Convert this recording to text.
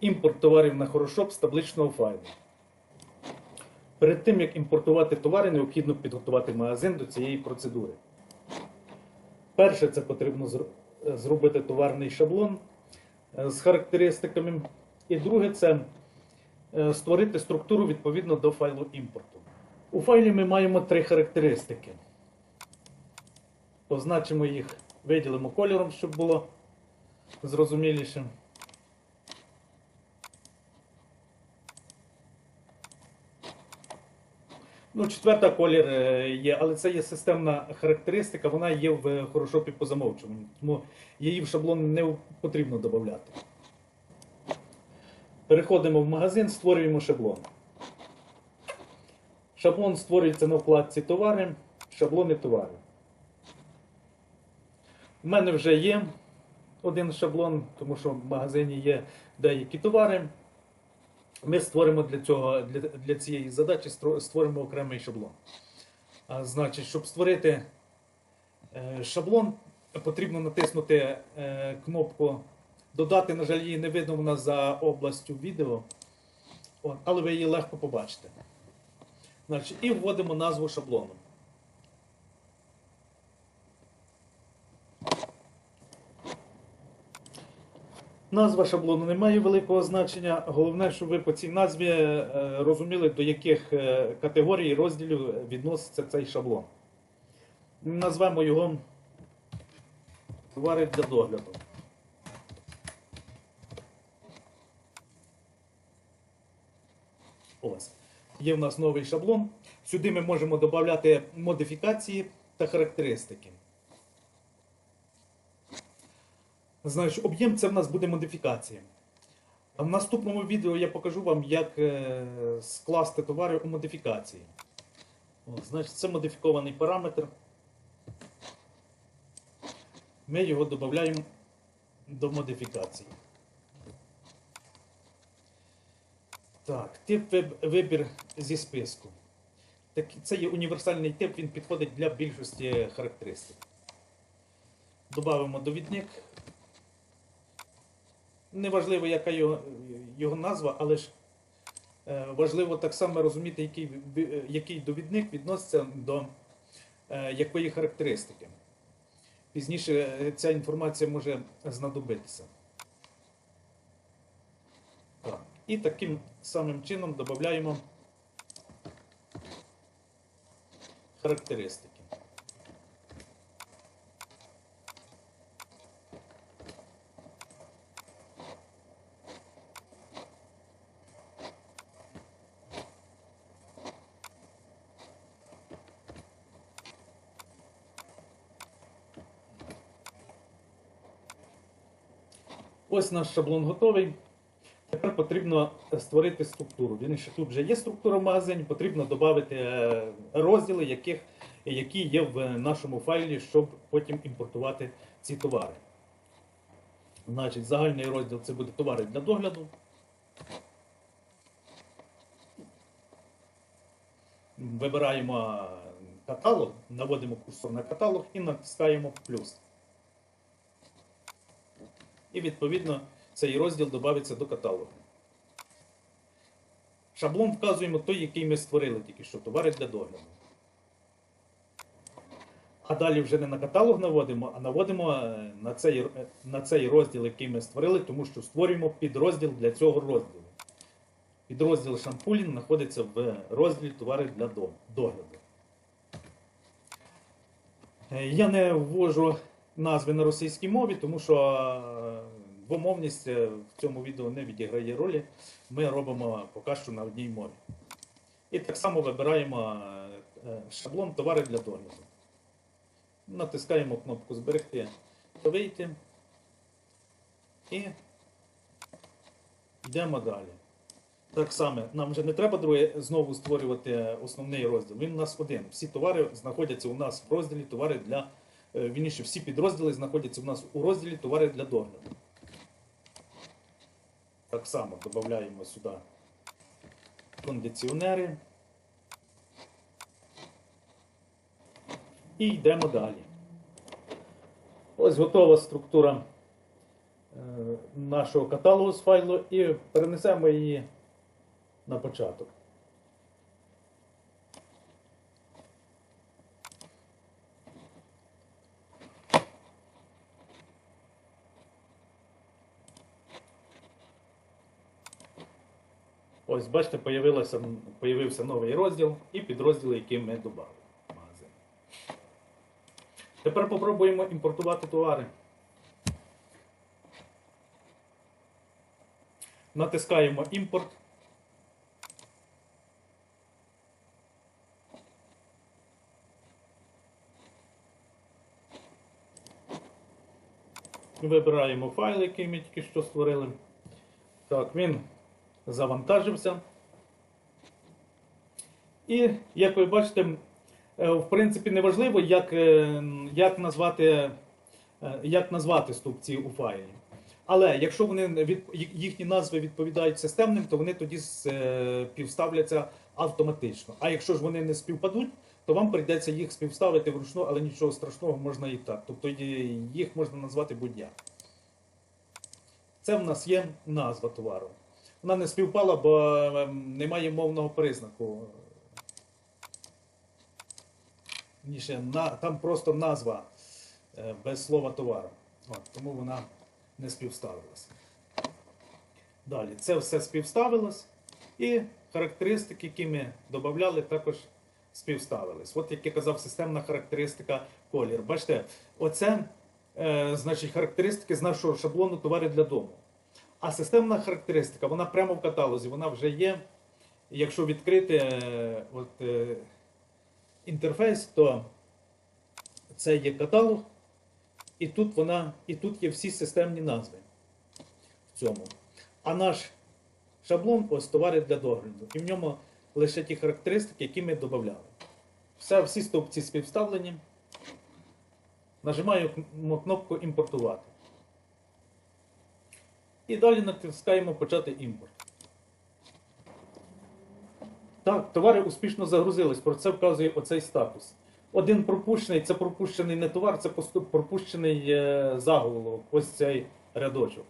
Імпорт товарів на хорошоп з табличного файлу. Перед тим, як імпортувати товари, необхідно підготувати магазин до цієї процедури. Перше, це потрібно зробити товарний шаблон е, з характеристиками. І друге, це е, створити структуру відповідно до файлу імпорту. У файлі ми маємо три характеристики. Позначимо їх, виділимо кольором, щоб було зрозуміліше. Ну, четверта колір е, є, але це є системна характеристика, вона є в хорошопі по замовчуванню, тому її в шаблон не потрібно додати. Переходимо в магазин, створюємо шаблон. Шаблон створюється на вкладці товари, шаблони товарів. У мене вже є один шаблон, тому що в магазині є деякі товари. Ми створимо для цього, для, для цієї задачі створимо окремий шаблон. А, значить, щоб створити е, шаблон, потрібно натиснути е, кнопку Додати, на жаль, її не видно вона за областю відео, От, але ви її легко побачите. Значить, і вводимо назву шаблону. Назва шаблону не має великого значення. Головне, щоб ви по цій назві е, розуміли, до яких е, категорій розділів відноситься цей шаблон. Назвемо його товари для догляду. Ось. Є в нас новий шаблон. Сюди ми можемо додати модифікації та характеристики. Значить, об'єм це в нас буде модифікація. В наступному відео я покажу вам, як е, скласти товари у модифікації. От, значить, це модифікований параметр. Ми його додаємо до модифікації. Так, тип вибір зі списку. Так, це є універсальний тип, він підходить для більшості характеристик. Добавимо довідник. Неважливо, яка його, його назва, але ж е, важливо так само розуміти, який, який довідник відноситься до е, якої характеристики. Пізніше е, ця інформація може знадобитися. Так. І таким самим чином додаємо характеристики. Ось наш шаблон готовий. Тепер потрібно створити структуру. Вірніше, тут вже є структура в магазині, потрібно додати е, розділи, яких, які є в нашому файлі, щоб потім імпортувати ці товари. Значить, загальний розділ це буде товари для догляду. Вибираємо каталог, наводимо курсор на каталог і натискаємо плюс. І відповідно цей розділ додається до каталогу. Шаблон вказуємо той, який ми створили тільки що, товари для догляду. А далі вже не на каталог наводимо, а наводимо е, на цей, е, на цей розділ, який ми створили, тому що створюємо підрозділ для цього розділу. Підрозділ шампулін знаходиться в розділі товари для догляду. Е, Я не ввожу назви на російській мові, тому що е, двомовність е, в цьому відео не відіграє ролі. Ми робимо поки що на одній мові. І так само вибираємо е, е, шаблон товари для догляду. Натискаємо кнопку Зберегти та вийти. І йдемо далі. Так само, нам вже не треба друге знову створювати основний розділ. Він у нас один. Всі товари знаходяться у нас в розділі товари для. Е, Вірніше, всі підрозділи знаходяться у нас у розділі товари для догляду. Так само додаємо сюди кондиціонери. І йдемо далі. Ось готова структура е, нашого каталогу з файлу і перенесемо її на початок. Ось, бачите, появився новий розділ і підрозділи, які ми додали в магазин. Тепер попробуємо імпортувати товари. Натискаємо імпорт. Вибираємо файл, який ми тільки що створили. Так, він завантажився. І, як ви бачите, е, в принципі, не важливо, як, е, як, назвати, е, як назвати стовпці у файлі. Але якщо вони їхні назви відповідають системним, то вони тоді співставляться автоматично. А якщо ж вони не співпадуть, то вам прийдеться їх співставити вручну, але нічого страшного можна і так. Тобто їх можна назвати будь-як. Це в нас є назва товару. Вона не співпала, бо ем, немає мовного признаку. Ніше, на, там просто назва е, без слова товару. От, тому вона не співставилася. Далі, це все співставилось. І характеристики, які ми додавали, також співставились. От як я казав, системна характеристика колір. Бачите, оце е, значить характеристики з нашого шаблону товари для дому. А системна характеристика, вона прямо в каталозі, вона вже є. Якщо відкрити е, от, е, інтерфейс, то це є каталог, і тут вона, і тут є всі системні назви в цьому. А наш шаблон ось товари для догляду. І в ньому лише ті характеристики, які ми додавали. Все, всі стовпці співставлені. Нажимаємо кнопку імпортувати. І далі натискаємо почати імпорт. Так, товари успішно загрузились. Про це вказує оцей статус. Один пропущений, це пропущений не товар, це пропущений е, заголовок. Ось цей рядочок.